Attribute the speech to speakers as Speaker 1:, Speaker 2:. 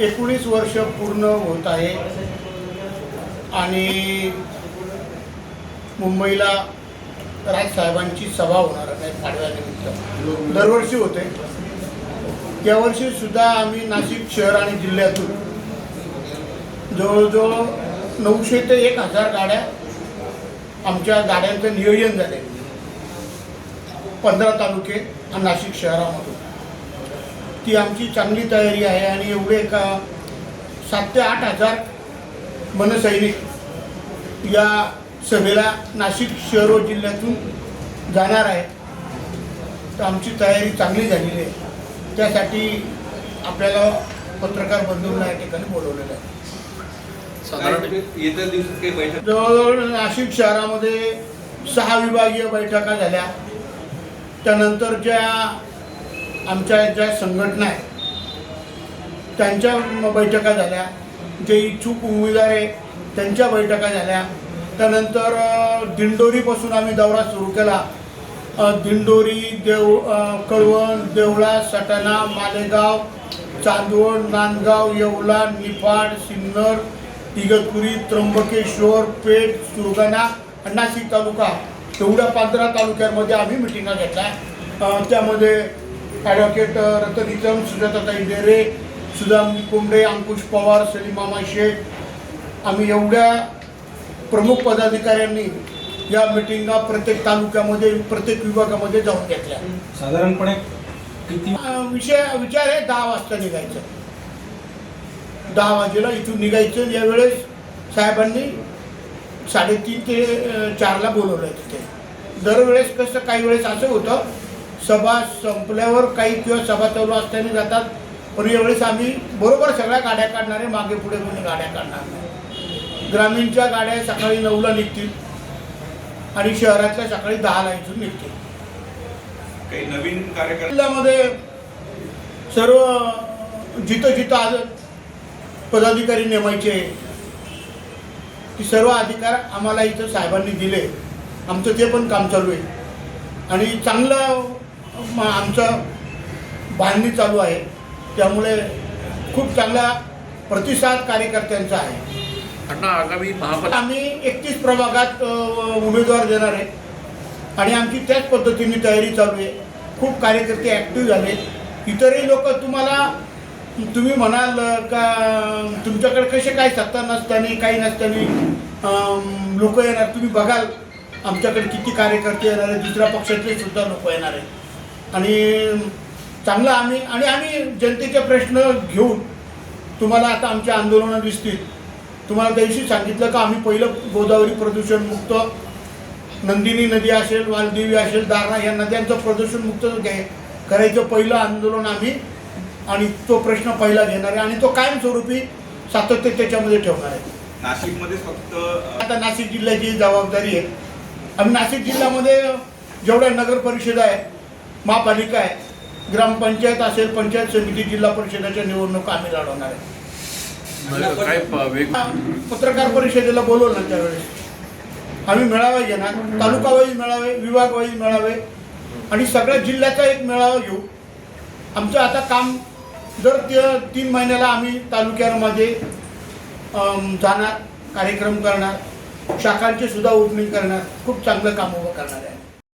Speaker 1: एकोणीस वर्ष पूर्ण होत आहे. आणि मुंबईला राजसाहेबांची सभा होणार आहे पाडव्यानिमित्त. दरवर्षी होते. यावर्षी सुद्धा आम्ही नाशिक शहर आणि जिल्ह्यातून जवळजवळ नऊशे ते एक हजार गाड्या आमच्या गाड्यांचं नियोजन झाले. पंधरा तालुके आणि नाशिक शहरामधून. ती आमची चांगली तयारी आहे आणि एवढे का सात ते आठ हजार मनसैनिक या सभेला नाशिक शहर व जिल्ह्यातून जाणार आहे तर आमची तयारी चांगली झालेली आहे. त्यासाठी आपल्याला पत्रकार बंधूंना या ठिकाणी बोलवलेलं आहे. जवळजवळ नाशिक शहरामध्ये सहा विभागीय बैठका झाल्या. त्यानंतर ज्या आमच्या ज्या संघटना आहेत त्यांच्या बैठका झाल्या. जे इच्छुक उमेदवार आहे त्यांच्या बैठका झाल्या. त्यानंतर दिंडोरीपासून आम्ही दौरा सुरू केला. दिंडोरी देव कळवण देवळा सटाणा मालेगाव चांदवड नांदगाव येवला निफाड सिन्नर इगतपुरी त्र्यंबकेश्वर पेठ सुरगाणा आणि नाशिक तालुका. एवढ्या पंधरा तालुक्यांमध्ये आम्ही मिटिंगा घेतल्या. त्यामध्ये ॲडव्होकेट रतनितम सुजाताताई डेरे सुदाम कोंबडे अंकुश पवार सलीम मामा शेख आम्ही एवढ्या प्रमुख पदाधिकाऱ्यांनी या मिटिंगा प्रत्येक तालुक्यामध्ये प्रत्येक विभागामध्ये जाऊन घेतल्या.
Speaker 2: साधारणपणे किती
Speaker 1: विषय विचार आहे दहा वाजता निघायचं. दहा वाजेला इथून निघायचं यावेळेस साहेबांनी साडेतीन ते चारला बोलवलं तिथे. दरवेळेस कसं काही वेळेस असं होतं सभा संपल्यावर काही किंवा सभा चालू असताना जातात. पण यावेळेस आम्ही बरोबर सगळ्या गाड्या काढणारे मागे पुढे कोणी गाड्या काढणार नाही. ग्रामीणच्या गाड्या सकाळी नऊला निघतील आणि शहरातल्या सकाळी दहाला इथून निघतील.
Speaker 3: काही नवीन कार्यक्रम?
Speaker 1: जिल्ह्यामध्ये सर्व जिथं जिथं आज पदाधिकारी नेमायचे की सर्व अधिकार आम्हाला इथं साहेबांनी दिले. आमचं ते पण काम चालू आहे. आणि चांगलं म- आमचं बांधणी चालू आहे. त्यामुळे खूप चांगला प्रतिसाद कार्यकर्त्यांचा आहे.
Speaker 4: अण्णा आगामी महापालिका
Speaker 1: आम्ही एकतीस प्रभागात उमेदवार देणार आहे. आणि आमची त्याच पद्धतीने तयारी चालू आहे. खूप कार्यकर्ते ॲक्टिव्ह झाले. इतरही लोक तुम्हाला तुम्ही म्हणाल का तुमच्याकडे कसे काय सत्ता नसताना काही नसताना लोक येणार तुम्ही बघाल. आमच्याकडे किती कार्यकर्ते येणार आहे दुसऱ्या पक्षातले सुद्धा लोक येणार आहेत. आणि चांगलं आम्ही आणि आम्ही जनतेचे प्रश्न घेऊन तुम्हाला आता आमचे आंदोलनं दिसतील. तुम्हाला त्या दिवशी सांगितलं का? आम्ही पहिलं गोदावरी प्रदूषणमुक्त नंदिनी नदी असेल वालदेवी असेल दारणा या नद्यांचं प्रदूषणमुक्त घ्याय करायचं पहिलं आंदोलन आम्ही आणि तो प्रश्न पहिला घेणार आहे. आणि तो कायमस्वरूपी सातत्य त्याच्यामध्ये ठेवणार आहे.
Speaker 3: नाशिकमध्ये फक्त
Speaker 1: आता नाशिक जिल्ह्याची जबाबदारी आहे. आम्ही नाशिक जिल्ह्यामध्ये जेवढ्या नगर परिषद आहे महापालिका आहे. ग्रामपंचायत असेल पंचायत समिती जिल्हा परिषदेच्या निवडणुका आम्ही लढवणार आहे. पत्रकार परिषदेला बोलवलं त्यावेळेस. आम्ही मेळावा घेणार तालुका वाईज मेळावे विभाग वाईज मेळावे आणि सगळ्या जिल्ह्याचा एक मेळावा घेऊ. आमचं आता काम दर ते- तीन महिन्याला आम्ही तालुक्यांमध्ये जाणार कार्यक्रम करणार शाखांची सुद्धा ओपनिंग करणार खूप चांगलं काम उभं करणार आहे.